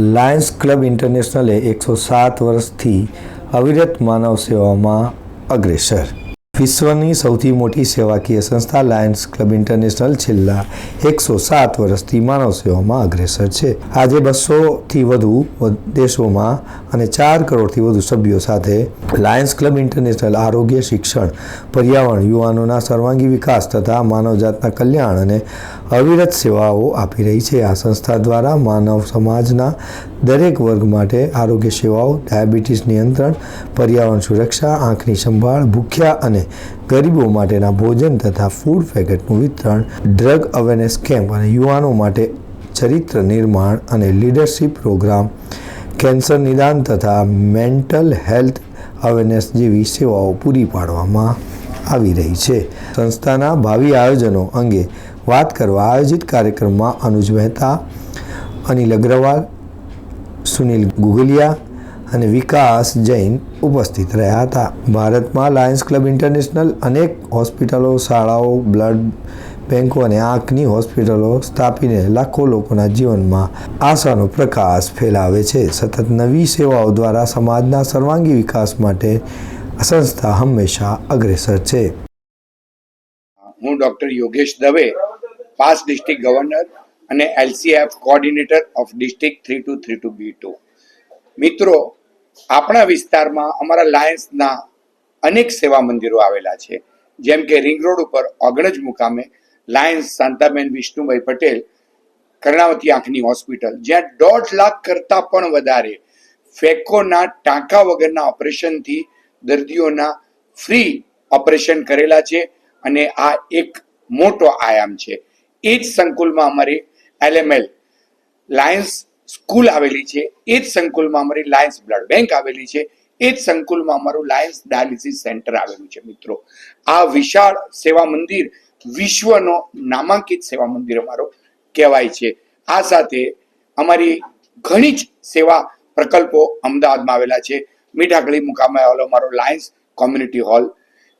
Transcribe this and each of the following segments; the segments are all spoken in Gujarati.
લાયન્સ ક્લબ ઇન્ટરનેશનલે એકસો સાત વર્ષથી અવિરત માનવ સેવામાં અગ્રેસર. વિશ્વની સૌથી મોટી સેવાકીય સંસ્થા લાયન્સ ક્લબ ઇન્ટરનેશનલ છેલ્લા એકસો સાત વર્ષથી માનવ સેવામાં અગ્રેસર છે. આજે બસોથી વધુ દેશોમાં અને ચાર કરોડથી વધુ સભ્યો સાથે લાયન્સ ક્લબ ઇન્ટરનેશનલ આરોગ્ય શિક્ષણ, પર્યાવરણ, યુવાનોના સર્વાંગી વિકાસ તથા માનવજાતના કલ્યાણ અને અવિરત સેવાઓ આપી રહી છે. આ સંસ્થા દ્વારા માનવ સમાજના દરેક વર્ગ માટે આરોગ્ય સેવાઓ, ડાયાબિટીસ નિયંત્રણ, પર્યાવરણ સુરક્ષા, આંખની સંભાળ, ભૂખ્યા અને ગરીબો માટેના ભોજન તથા ફૂડ પેકેટનું વિતરણ, ડ્રગ અવેરનેસ કેમ્પ અને યુવાનો માટે ચરિત્ર નિર્માણ અને લીડરશિપ પ્રોગ્રામ કેન્સર નિદાન તથા મેન્ટલ હેલ્થ અવેરનેસ જેવી સેવાઓ પૂરી પાડવામાં આવી રહી છે. સંસ્થાના ભાવિ આયોજનો અંગે વાત કરવા આયોજિત કાર્યક્રમમાં અનુજ મહેતા, અનિલ અગ્રવાલ, સુનિલ ગુગલિયા અને વિકાસ જૈન ઉપસ્થિત રહ્યા હતા. ભારતમાં લાયન્સ ક્લબ ઇન્ટરનેશનલ અનેક હોસ્પિટલો, શાળાઓ, બ્લડ બેન્કો અને આંખની હોસ્પિટલો સ્થાપીને લાખો લોકોના જીવનમાં આશાનો પ્રકાશ ફેલાવે છે. સતત નવી સેવાઓ દ્વારા સમાજના સર્વાંગી વિકાસ માટે સંસ્થા હંમેશા અગ્રેસર છે. હું doctor Yogesh Dave, past district governor અને LCF coordinator of district three two three two B two. મિત્રો, આપણા વિસ્તારમાં અમારા લાયન્સના અનેક સેવા મંદિરો આવેલા છે. જેમ કે રિંગ રોડ ઉપર ઓગણજ મુકામે લાયન્સ શાંતાબેન વિષ્ણુભાઈ પટેલ, કર્ણાવતી આંખની હોસ્પિટલ, જ્યાં દોઢ લાખ કરતાં પણ વધારે ફેકોના ટાંકા વગરના ઓપરેશનથી દર્દીઓના ફ્રી ઓપરેશન કરેલા છે અને આ એક મોટો આયામ છે. એ જ સંકુલમાં અમારી એલએમએલ લાયન્સ સ્કૂલ આવેલી છે. એ જ સંકુલમાં અમારી લાયન્સ બ્લડ બેંક આવેલી છે. એ જ સંકુલમાં અમારું લાયન્સ ડાયાલિસિસ સેન્ટર આવેલું છે મિત્રો. આ વિશાળ સેવા મંદિર વિશ્વનો નામાંકિત સેવા મંદિર અમારો કહેવાય છે. આ સાથે અમારી ઘણી જ સેવા પ્રકલ્પો અમદાવાદમાં આવેલા છે. મીઠાગળી મુકામે આવેલો અમારો લાયન્સ કોમ્યુનિટી હોલ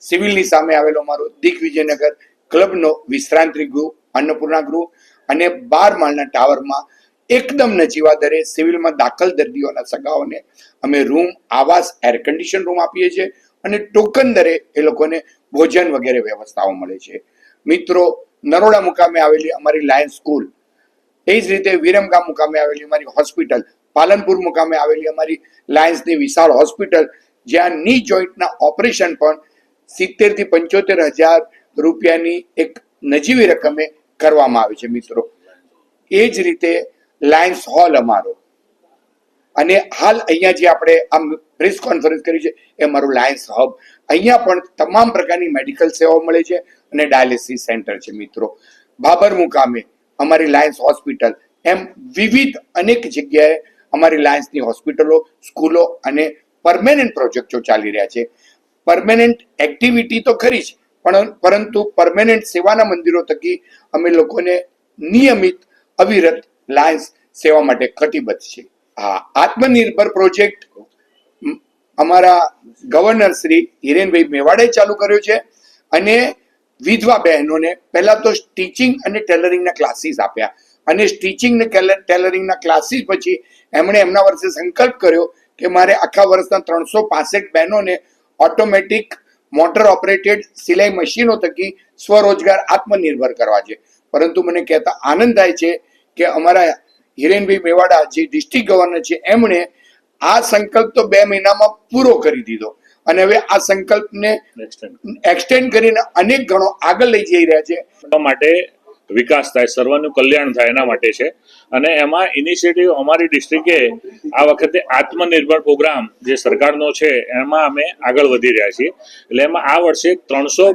સિવિલની સામે આવેલો અમારો દિગ્વિજયનગર ક્લબનો વિશ્રાંતિ ગૃહ, અન્નપૂર્ણા ગૃહ અને બાર માળના ટાવરમાં એકદમ નજીવા દરે સિવિલમાં દાખલ દર્દીઓના સગાઓને અમે રૂમ, આવાસ એર કન્ડિશન રૂમ આપીએ છીએ અને ટોકન દરે એ લોકોને ભોજન વગેરે વ્યવસ્થાઓ મળે છે. મિત્રો, નરોડા મુકામે આવેલી અમારી લાયન્સ સ્કૂલ એ જ રીતે વિરમગામ મુકામે આવેલી અમારી હોસ્પિટલ પાલનપુર મુકામે આવેલી અમારી લાયન્સની વિશાળ હોસ્પિટલ જ્યાં ની જોઈન્ટના ઓપરેશન પણ સિત્તેરથી પંચોતેર હજાર રૂપિયાની એક નજીવી રકમે કરવામાં આવે છે મિત્રો. એ જ રીતે લાયન્સ હોલ અમારો. અને હાલ અહીંયા જે આપણે આમ પ્રેસ કોન્ફરન્સ કરી છે, એ મારું લાયન્સ હબ અહીંયા પણ તમામ પ્રકારની મેડિકલ સેવાઓ મળે છે અને ડાયાલિસિસ સેન્ટર છે મિત્રો. બાબર મુકામે અમારી લાયન્સ હોસ્પિટલ એમ વિવિધ અનેક જગ્યાએ અમારી લાયન્સની હોસ્પિટલો સ્કૂલો અને પરમેનન્ટ પ્રોજેક્ટો ચાલી રહ્યા છે. પરમેનન્ટ એક્ટિવિટી તો ખરી જ, પણ પરંતુ પરમેનન્ટ સેવાના મંદિરો થકી અમે લોકોને નિયમિત અવિરત લાયન્સ સેવા માટે કટિબદ્ધ છે હા આત્મનિર્ભર પ્રોજેક્ટ અમારા ગવર્નર શ્રી હિરેનભાઈ મેવાડે ચાલુ કર્યો છે અને વિધવા બહેનોને, પહેલા તો સ્ટીચિંગ અને ટેલરિંગના ક્લાસીસ આપ્યા. અને સ્ટીચિંગ ને ટેલરિંગના ક્લાસીસ પછી એમણે એમના વર્ષે સંકલ્પ કર્યો કે મારે આખા વર્ષના ત્રણસો પાસઠ બહેનોને ઓટોમેટિક મોટર ઓપરેટેડ સિલાઈ મશીનો થકી સ્વરોજગાર આત્મનિર્ભર કરવા છે. પરંતુ મને કહેતા આનંદ થાય છે કે અમારા હિરેનભાઈ મેવાડા જે ડિસ્ટ્રિક્ટ ગવર્નર છે એમણે આ સંકલ્પ તો બે મહિનામાં પૂરો કરી દીધો. અને હવે આ સંકલ્પને એક્સટેન્ડ કરીને અનેક ગણો આગળ લઈ જઈ રહ્યા છે. માટે વિકાસ થાય સર્વનું કલ્યાણ થાય એના માટે છે. અને એમાં ઇનિશિયેટિવ અમારી ડિસ્ટ્રિક્ટે આ વખતે આત્મનિર્ભર પ્રોગ્રામ જે સરકારનો છે એમાં અમે આગળ વધી રહ્યા છીએ. એટલે એમાં આ વર્ષે ત્રણસો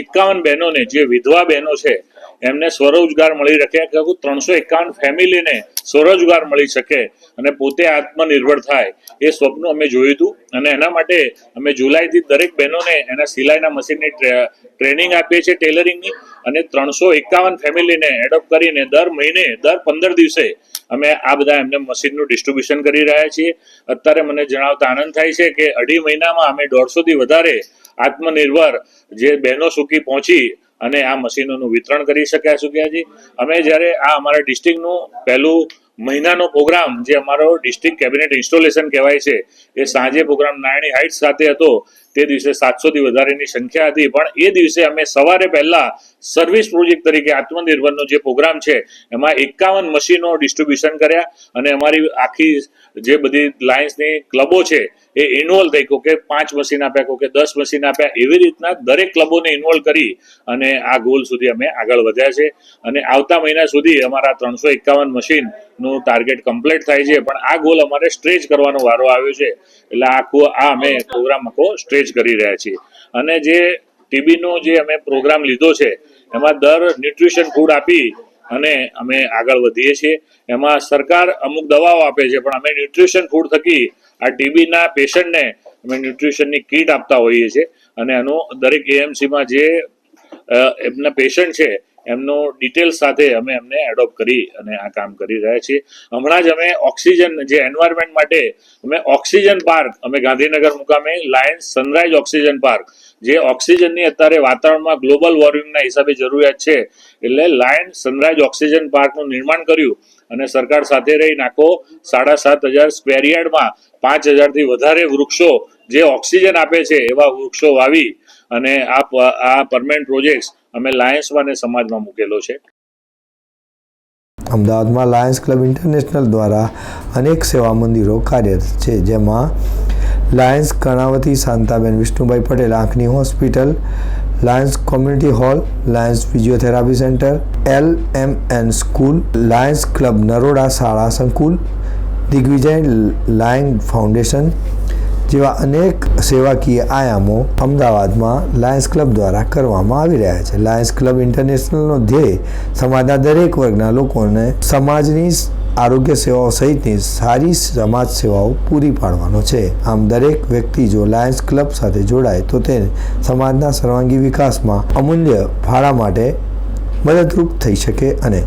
એકાવન બહેનોને જે વિધવા બહેનો છે એમને સ્વરોજગાર મળી શકે કે ત્રણસો એકાવન ફેમિલીને સ્વરોજગાર મળી શકે અને પોતે આત્મનિર્ભર થાય, એ સ્વપ્ન અમે જોયું હતું. અને એના માટે અમે જુલાઈથી દરેક બહેનોને એના સિલાઈના મશીનની ટ્રેનિંગ આપીએ છીએ ટેલરિંગની. અને ત્રણસો એકાવન ફેમિલીને એડોપ્ટ કરીને દર મહિને, દર પંદર દિવસે અમે આ બધા એમને મશીનનું ડિસ્ટ્રીબ્યુશન કરી રહ્યા છીએ. અત્યારે મને જણાવતા આનંદ થાય છે કે અઢી મહિનામાં અમે દોઢસોથી વધારે આત્મનિર્ભર જે બહેનો સુધી પહોંચી અને આ મશીનોનું વિતરણ કરી શક્યા સુખિયાજી અમે જ્યારે આ અમારા ડિસ્ટ્રિક્ટનું પહેલું મહિનાનો પ્રોગ્રામ, જે અમારો ડિસ્ટ્રિક્ટ કેબિનેટ ઇન્સ્ટોલેશન કહેવાય છે, એ સાંજે પ્રોગ્રામ નારાયણી હાઇટ્સ ખાતે હતો, તે દિવસે સાતસોથી વધારેની સંખ્યા હતી. પણ એ દિવસે અમે સવારે પહેલા સર્વિસ પ્રોજેક્ટ તરીકે આત્મનિર્ભરનો જે પ્રોગ્રામ છે, એમાં એકાવન મશીનો ડિસ્ટ્રીબ્યુશન કર્યા અને અમારી આખી જે બધી લાયન્સની ક્લબો છે એ ઇન્વોલ્વ થઈ કે પાંચ મશીન આપ્યા કહો કે દસ મશીન આપ્યા, એવી રીતના દરેક ક્લબોને ઇન્વોલ્વ કરી અને આ ગોલ સુધી અમે આગળ વધ્યા છે. અને આવતા મહિના સુધી અમારા ત્રણસો એકાવન મશીનનું ટાર્ગેટ કમ્પ્લીટ થાય છે. પણ આ ગોલ અમારે સ્ટ્રેચ કરવાનો વારો આવ્યો છે. એટલે આખું આ અમે પ્રોગ્રામ આખો સ્ટ્રેચ કરી રહ્યા છીએ. અને જે ટીબીનો જે અમે પ્રોગ્રામ લીધો છે, એમાં દર ન્યુટ્રિશન ફૂડ આપી અને અમે આગળ વધીએ છીએ. એમાં સરકાર અમુક દવાઓ આપે છે, પણ અમે ન્યુટ્રિશન ફૂડ થકી આ ટીબીના પેશન્ટને અમે ન્યુટ્રિશનની કીટ આપતા હોઈએ છીએ અને એનું દરેક એએમસીમાં જે એમના પેશન્ટ છે, એમનું ડિટેલ્સ સાથે અમે એમને એડોપ્ટ કરી અને આ કામ કરી રહ્યા છીએ. હમણાં જ અમે ઓક્સિજન, જે એન્વાયરમેન્ટ માટે અમે ઓક્સિજન પાર્ક, અમે ગાંધીનગર મુકામે લાયન્સ સનરાઈઝ ઓક્સિજન પાર્ક, જે ઓક્સિજનની અત્યારે વાતાવરણમાં ગ્લોબલ વોર્મિંગના હિસાબે જરૂરિયાત છે, એટલે લાયન સનરાઇઝ ઓક્સિજન પાર્કનું નિર્માણ કર્યું અને સરકાર સાથે રહી નાખો. સાડા સાત હજાર સ્ક્વેર યાર્ડમાં પાંચ હજારથી વધારે વૃક્ષો જે ઓક્સિજન આપે છે એવા વૃક્ષો વાવી અને આ આ પરમેન્ટ પ્રોજેક્ટ્સ અમે લાયન્સમાં અને સમાજમાં મૂકેલો છે. અમદાવાદમાં લાયન્સ ક્લબ ઇન્ટરનેશનલ દ્વારા અનેક સેવા મંદિરો કાર્યરત છે, જેમાં લાયન્સ કર્ણાવતી શાંતાબેન વિષ્ણુભાઈ પટેલ આંખની hospital Lions community hall Lions physiotherapy centre L M N school Lions club Naroda શાળા સંકુલ દિગ્વિજય લાયન ફાઉન્ડેશન જેવા અનેક સેવાકીય આયામો અમદાવાદમાં લાયન્સ ક્લબ દ્વારા કરવામાં આવી રહ્યા છે. લાયન્સ ક્લબ ઇન્ટરનેશનલનો ધ્યેય સમાજના દરેક વર્ગના લોકોને સમાજની આરોગ્ય સેવાઓ સહિતની સારી સમાજ સેવાઓ પૂરી પાડવાનો છે. આમ દરેક વ્યક્તિ જો લાયન્સ ક્લબ સાથે જોડાય, તો તે સમાજના સર્વાંગી વિકાસમાં અમૂલ્ય ફાળા માટે મદદરૂપ થઈ શકે અને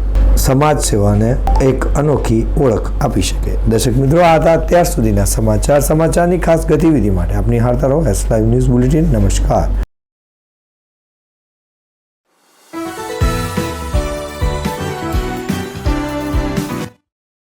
સમાજ સેવાને એક અનોખી ઓળખ આપી શકે. દર્શક મિત્રો, આ હતા અત્યાર સુધીના સમાચાર. સમાચારની ખાસ ગતિવિધિ માટે આપની હારતા રહો એસ લાઈવ ન્યૂઝ બુલેટિન નમસ્કાર.